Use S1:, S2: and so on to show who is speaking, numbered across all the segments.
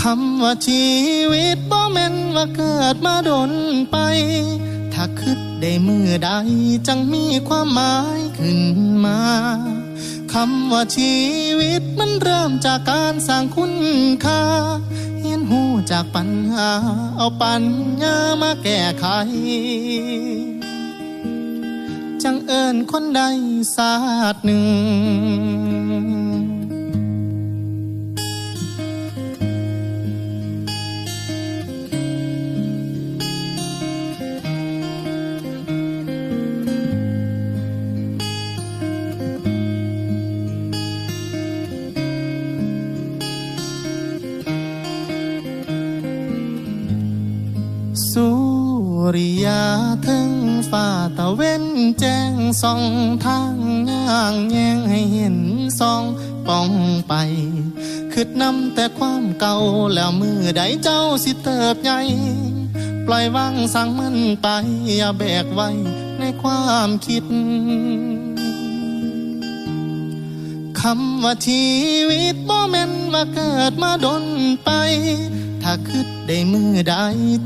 S1: คำว่าชีวิตบ่แม่นว่าเกิดมาดนไป ถ้าคิดได้มือใดจังมีความหมายขึ้นมาคำว่าชีวิตมันเริ่มจากการสร้างคุณค่าเฮียนหูจากปัญหา เอาปัญญามาแก้ไข จังเอิญคนใดศาสตร์หนึ่ง ยาถึงฝ่าตะเว้นแจ้งส่องทางย่างแยงให้เห็นส่องป้องไปคืดนำแต่ความเก่าแล้วมือใดเจ้าสิเติบใหญ่ปล่อยวางสั่งมันไป อย่าแบกไว้ในความคิดคำว่าชีวิตบ่แม่นว่าเกิดมาดนไป ถ้าคิดได้มือใด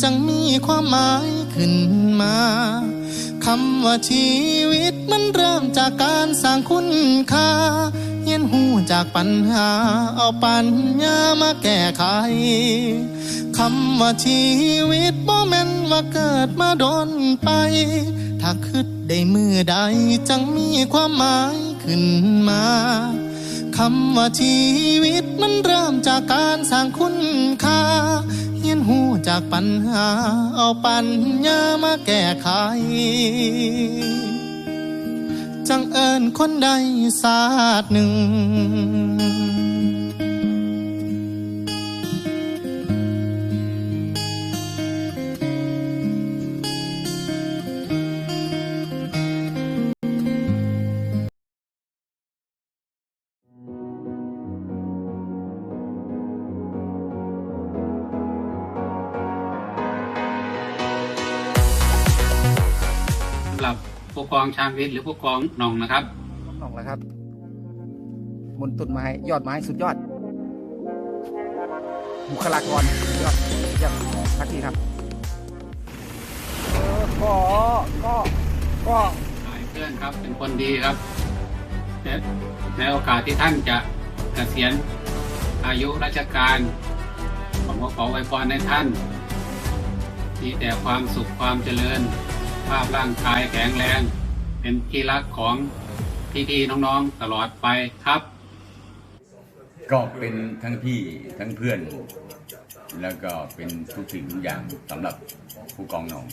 S1: จังมีความหมาย ขึ้นมา คำว่าชีวิตมันเริ่มจากการสร้างคุณค่าเฮียนหูจากปัญหา เอาปัญญามาแก้ไข คำว่าชีวิตบ่แม่นว่าเกิดมาโดนไป ถ้าคิดได้มือใดจังมีความหมายขึ้นมาคำว่าชีวิตมันเริ่มจากการสร้างคุณค่า จากปัญหา เอาปัญญามาแก้ไข จังเอิญคนใดศาสตร์หนึ่ง
S2: หรับผู้กองชางวิทย์หรือผู้กองหนองนะครับ
S3: น้องแล้วครับบนต้นไม้ยอดไม้สุดยอด บุคลากรสุดยอดเยี่ยมทักทีครับเออก็ก็ก็
S2: หลายเพื่อนครับเป็นคนดีครับและในโอกาสที่ท่านจะเกษียณอายุราชการผมก็ขอไว้พรในท่านมีแต่ความสุขความเจริญ ภาพร่างกายแข็งแรง เป็นที่รักของพี่ๆน้องๆตลอดไปครับ
S4: ก็เป็นทั้งพี่ทั้งเพื่อน แล้วก็เป็นทุกสิ่งทุกอย่างสำหรับผู้กองหนอง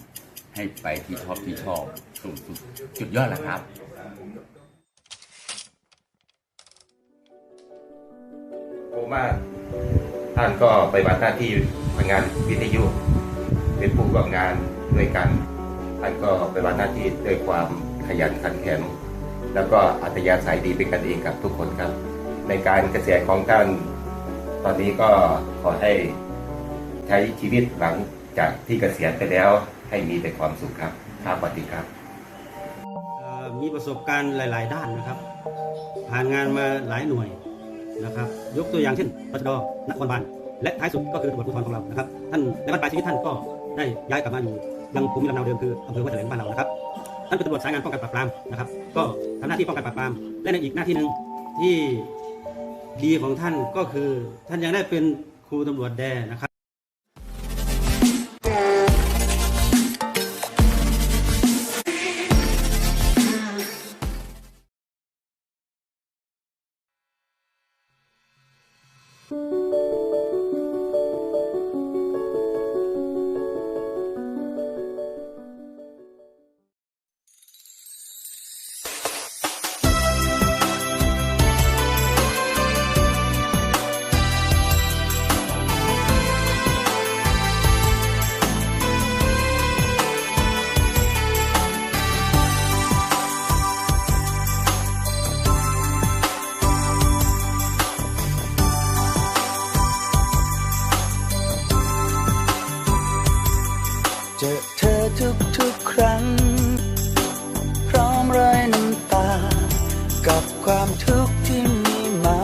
S4: ให้ไปที่ชอบที่ชอบสูงสุดจุดยอดแหละครับ
S5: โอมาท่านก็ไปบัติหน้าที่พนักงานวิทยุเป็นผู้ประกอบงานด้วยกัน ท่านก็ไปบัติหน้าที่ด้วยความขยันขันแข็งแล้วก็อัธยาศัยดีเป็นกันเองกับทุกคนครับ ในการเกษียณของท่านตอนนี้ก็ขอให้ใช้ชีวิตหลังจากที่เกษียณไปแล้วให้มีแต่ความสุขครับครับสวัสดีครับ
S6: มีประสบการณ์หลาย ๆ ด้านนะครับ ผ่านงานมาหลายหน่วยนะครับ ยกตัวอย่างเช่นตชดนครบาลและท้ายสุดก็คือตำรวจภูธรของเรานะครับ ท่านในบ้านปลายชีวิตท่านก็ได้ย้ายกลับมาอยู่ ยังภูมิลำเนาเดิมคืออำเภอห้วยแถลงบ้านเรานะครับท่านเป็นตำรวจสายงานป้องกันปราบปรามนะครับ ก็ทำหน้าที่ป้องกันปราบปรามและในอีกหน้าที่หนึ่งที่ดีของท่านก็คือท่านยังได้เป็นครูตำรวจแดนะครับ
S7: ทุกๆครั้ง พร้อมรอยน้ำตา กับความทุกข์ที่มีมา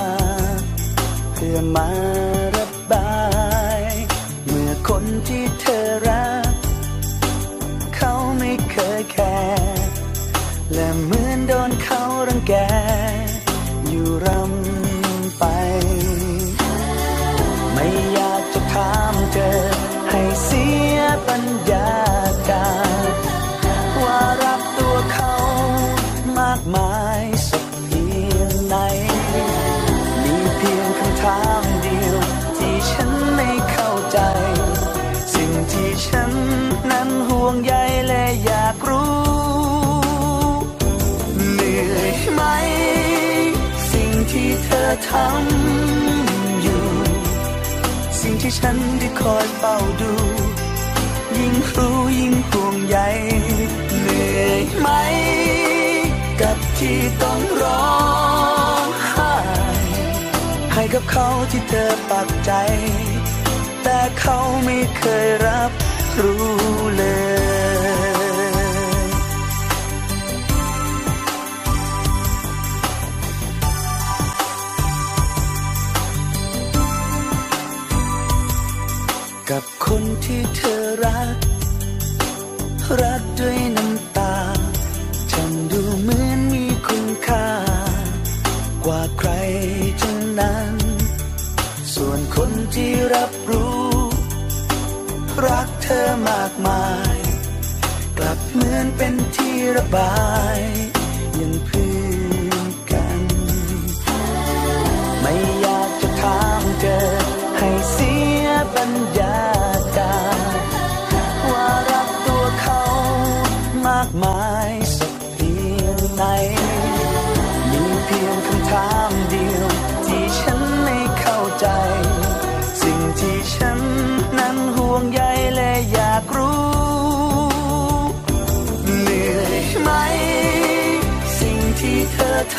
S7: เพื่อมาระบาย เมื่อคนที่เธอรัก เขาไม่เคยแคร์และเหมือนโดนเขารังแก อยู่รำไป ไม่อยากจะถามเธอให้เสียปัญญาากมายสักเพียงไหน มีเพียงคำถามเดียว ที่ฉันไม่เข้าใจ สิ่งที่ฉันนั้นห่วงใยและอยากรู้เหนื่อยไหม สิ่งที่เธอทำอยู่ สิ่งที่ฉันได้คอยเฝ้าดู ยิ่งรู้ยิ่งห่วงใยเหนื่อยไหม ที่ต้องร้องไห้ให้กับเขาที่เธอปักใจ แต่เขาไม่เคยรับรู้เลยกับคนที่เธอรัก รักด้วยน้ำ ที่รับรู้ รักเธอมากมาย กลับเหมือนเป็นที่ระบายยังเพื่อ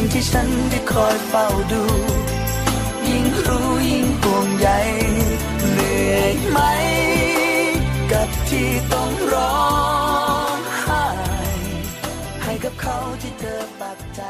S7: สิ่งที่ฉันได้คอยเฝ้าดู ยิ่งรู้ยิ่งห่วงใยเหนื่อยไหม กับที่ต้องร้องไห้ให้กับเขาที่เธอปักใจ